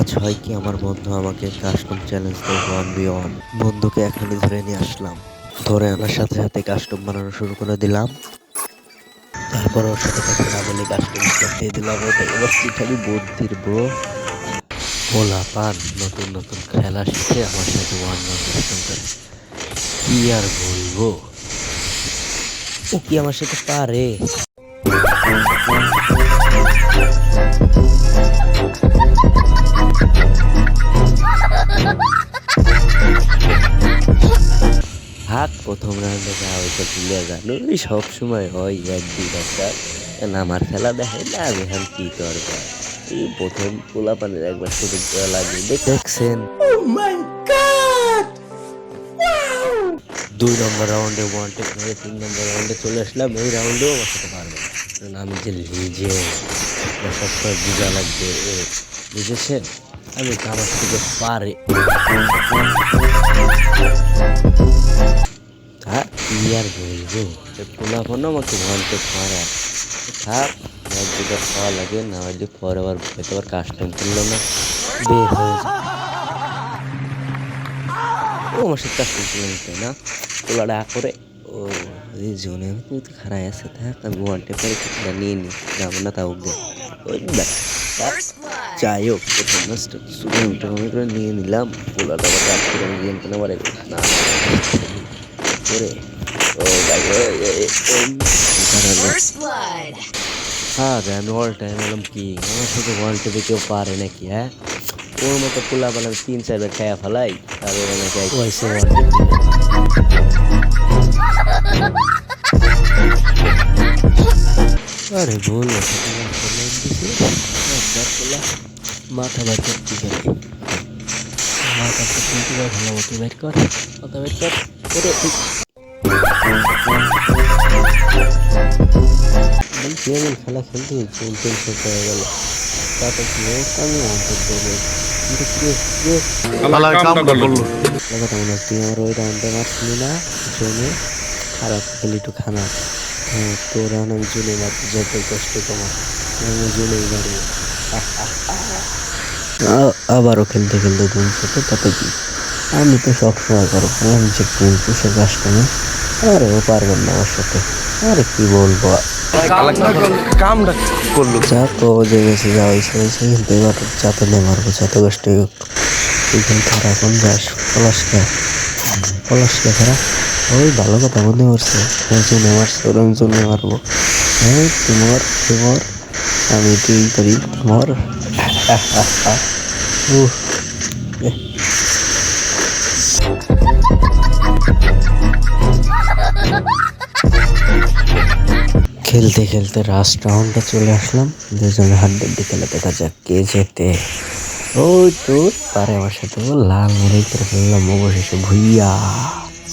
আজ হয় কি আমার বন্ধু আমাকে কাস্টম চ্যালেঞ্জ দেয় ওয়ান বি ওয়ান বন্ধুকে এখনই ধরে নিয়ে আসলাম। ধরে আনার সাথে সাথে কাস্টম বানানো শুরু করে দিলাম। তারপর ওর সাথে কথা না বলে কাস্টম দিয়ে দিলাম। ওটা এবার আমি বুদ্ধির ব্রো ওলা পান, নতুন নতুন খেলা শিখে আমার সাথে ওয়ান ওয়ান কাস্টম করে। কি আর বলব? ও কি আমার সাথে পারে? হাক প্রথম রাউন্ডে যা হয়তো ভুলে গেল ওই সবসময় হয় এক দুই একটা আমার খেলা দেখে না আমি এখন কি করব? এই প্রথম পোলা পানের একবার শুরু করা লাগে দেখছেন? দুই নম্বর রাউন্ডে ওয়ান টেক মেরে তিন নম্বর রাউন্ডে চলে আসলাম এই রাউন্ডেও আমার সাথে পারবে কারণ আমি যে লিজে সবসময় বোঝা লাগবে বুঝেছেন? আমি আমার থেকে পারে। কি আর বলব পোলাপন আমাকে ওয়ানটে মারা থাক এক দুটো খাওয়া লাগে না হলে পরে আবার হয়তো আবার কাস্টম করল না বের হয়ে ও আমার সাথে কাস্টম করল না না করে ও জোনে আমি আছে থাক আমি ওয়ানটে পরে কিছুটা নিয়ে নি যাব না তাও যাই হোক প্রথম ম্যাচটা করে নিয়ে নিলাম পোলাটা আবার করে আমি গেম কেন না করে ও ভাই First blood. হ্যাঁ রে, আমি অল টাইম এলাম কি আমার সাথে ওয়ান টিভি কেউ পারে নাকি হ্যাঁ ওর মতো পোলা বানা তিন চারবার খায়া ফেলাই তারপর নাকি ওয়াইসে ওয়ান আরে বল মাথা বার করতে গেলে মাথা তো কিন্তু ভালো মতো বের কর মাথা বের কর ওরে বলছি খেলা খেলতে হয়ে গেল মারতে যত কষ্ট মারবো আবারও খেলতে খেলতে খেতে তাতে কি? আমি তো সবসময় করব আমি যে কিন্তু সে আরে ও পারবেন না আমার সাথে। আরে কি বলব? কামটা যা তো যে গেছে, যা কিন্তু এবার যাতে নে মারবো যাস পলাশকে পলাশকে খারাপ ওই ভালো কথা মনে করছে জনে মারছে মারবো। হ্যাঁ তোমার তোমার, আমি তুই করি মর। উহ। খেলতে খেলতে লাস্ট রাউন্ডে চলে আসলাম। দুজনে হাড্ডি খেলে, দেখা যাক কে যেতে ওই তো পারে আমার সাথে লাল মরিতে ফেললাম অবশেষে ভুইয়া।